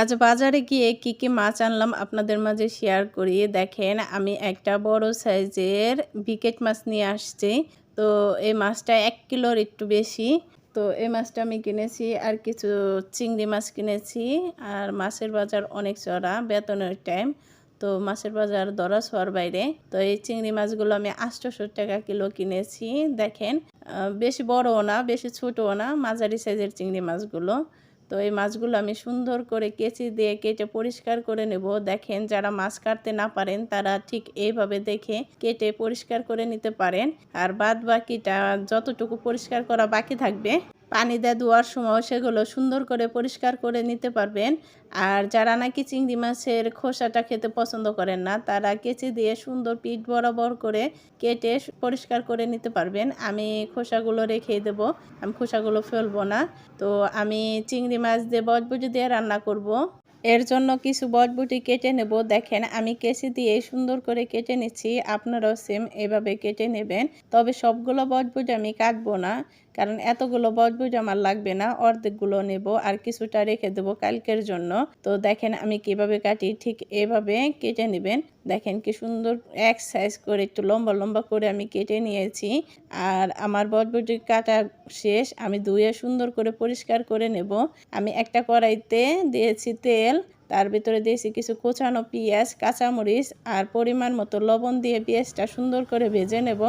আজ বাজারে গিয়ে কি কি মাছ আনলাম আপনাদের মাঝে শেয়ার করি দেখেন, আমি একটা বড় সাইজের বিকেট মাছ নিয়ে আসছি। তো এই মাছটা এক কিলোর একটু বেশি। তো এই মাছটা আমি কিনেছি আর কিছু চিংড়ি মাছ কিনেছি আর মাছের বাজার অনেক চড়া বেতনের টাইম তো মাছের বাজার দরা ছোঁয়ার বাইরে। তো এই চিংড়ি মাছগুলো আমি আটশোশো টাকা কিলো কিনেছি, দেখেন। বেশি বড়ও না, বেশি ছোটও না, মাঝারি সাইজের চিংড়ি মাছগুলো। তো এই মাছগুলো আমি সুন্দর করে কেচি দিয়ে কেটে পরিষ্কার করে নেব। দেখেন, যারা মাছ কাটতে না পারেন, তারা ঠিক এইভাবে দেখে কেটে পরিষ্কার করে নিতে পারেন। আর বাদ বাকিটা যতটুকু পরিষ্কার করা বাকি থাকবে পানি দিয়ে ধোয়ার সময় সেগুলো সুন্দর করে পরিষ্কার করে নিতে পারবেন। আর যারা নাকি চিংড়ি মাছের খোসাটা খেতে পছন্দ করেন না, তারা কেচি দিয়ে সুন্দর পিঠ বরাবর করে কেটে পরিষ্কার করে নিতে পারবেন। আমি খোসাগুলো রেখে দেব, আমি খোসাগুলো ফেলব না। তো আমি চিংড়ি মাছ দিয়ে বটবুটি দিয়ে রান্না করব। এর জন্য কিছু বটবুটি কেটে নেব। দেখেন, আমি কেসি দিয়ে সুন্দর করে কেটে নিচ্ছি, আপনারাও সেম এভাবে কেটে নেবেন। তবে সবগুলো বটবুটি আমি কাটবো না। কারণ এতগুলো বটবুটি আমার লাগবে না, অর্ধেকগুলো নেব আর কিছুটা রেখে দেবো কালকের জন্য। তো দেখেন আমি কীভাবে কাটি, ঠিক এভাবে কেটে নেবেন। দেখেন কি সুন্দর এক সাইজ করে, একটু লম্বা লম্বা করে আমি কেটে নিয়েছি। আর আমার বটবটি কাটা শেষ, আমি ধুয়ে সুন্দর করে পরিষ্কার করে নেব। আমি একটা কড়াইতে দিয়েছি তেল তার ভিতরে দিয়েছি কিছু কোচানো পেঁয়াজ, কাঁচামরিচ আর পরিমাণ মতো লবণ দিয়ে পেঁয়াজটা সুন্দর করে ভেজে নেব।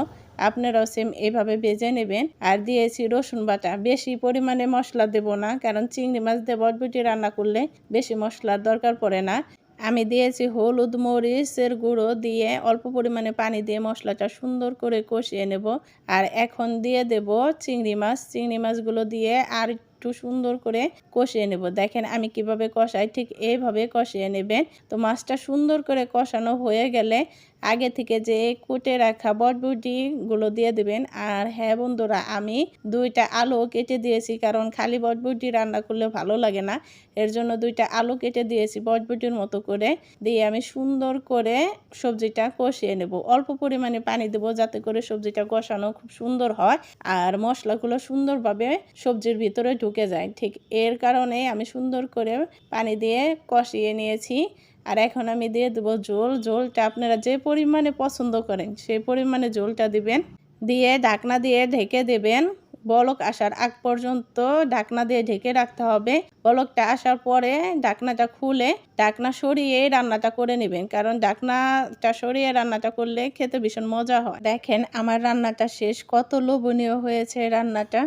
আপনারাও সেম এভাবে ভেজে নেবেন। আর দিয়েছি রসুন বাটা। বেশি পরিমাণে মশলা দেব না, কারণ চিংড়ি মাছ দিয়ে বটবটি রান্না করলে বেশি মশলার দরকার পড়ে না। আমি দিয়েছি হলুদ মরিচের গুঁড়ো দিয়ে অল্প পরিমাণে পানি দিয়ে মশলাটা সুন্দর করে কষিয়ে নেব। আর এখন দিয়ে দেব চিংড়ি মাছ। চিংড়ি মাছগুলো দিয়ে আর একটু সুন্দর করে কষিয়ে নেব। দেখেন আমি কীভাবে কষাই, ঠিক এইভাবে কষিয়ে নেবেন। তো মাছটা সুন্দর করে কষানো হয়ে গেলে আগে থেকে যে কুটে রাখা বটবুটিগুলো দিয়ে দেবেন। আর হ্যাঁ বন্ধুরা, আমি দুইটা আলু কেটে দিয়েছি, কারণ খালি বটবুটি রান্না করলে ভালো লাগে না। এর জন্য দুইটা আলু কেটে দিয়েছি বটবুটির মতো করে। দিয়ে আমি সুন্দর করে সবজিটা কষিয়ে নেব। অল্প পরিমাণে পানি দেবো যাতে করে সবজিটা কষানো খুব সুন্দর হয়। আর মশলাগুলো সুন্দরভাবে সবজির ভিতরে ঢুকে যায়। ঠিক এর কারণে আমি সুন্দর করে পানি দিয়ে কষিয়ে নিয়েছি। আর এখন আমি দিয়ে দেবো ঝোল। ঝোলটা আপনারা যে পরিমাণে পছন্দ করেন সেই পরিমাণে ঝোলটা দিবেন। দিয়ে ঢাকনা দিয়ে ঢেকে দেবেন। বলক আসার আগ পর্যন্ত ঢাকনা দিয়ে ঢেকে রাখতে হবে। বলকটা আসার পরে ঢাকনাটা খুলে ঢাকনা সরিয়ে রান্নাটা করে নেবেন। কারণ ঢাকনাটা সরিয়ে রান্নাটা করলে খেতে ভীষণ মজা হয়। দেখেন আমার রান্নাটা শেষ। কত লোভনীয় হয়েছে রান্নাটা।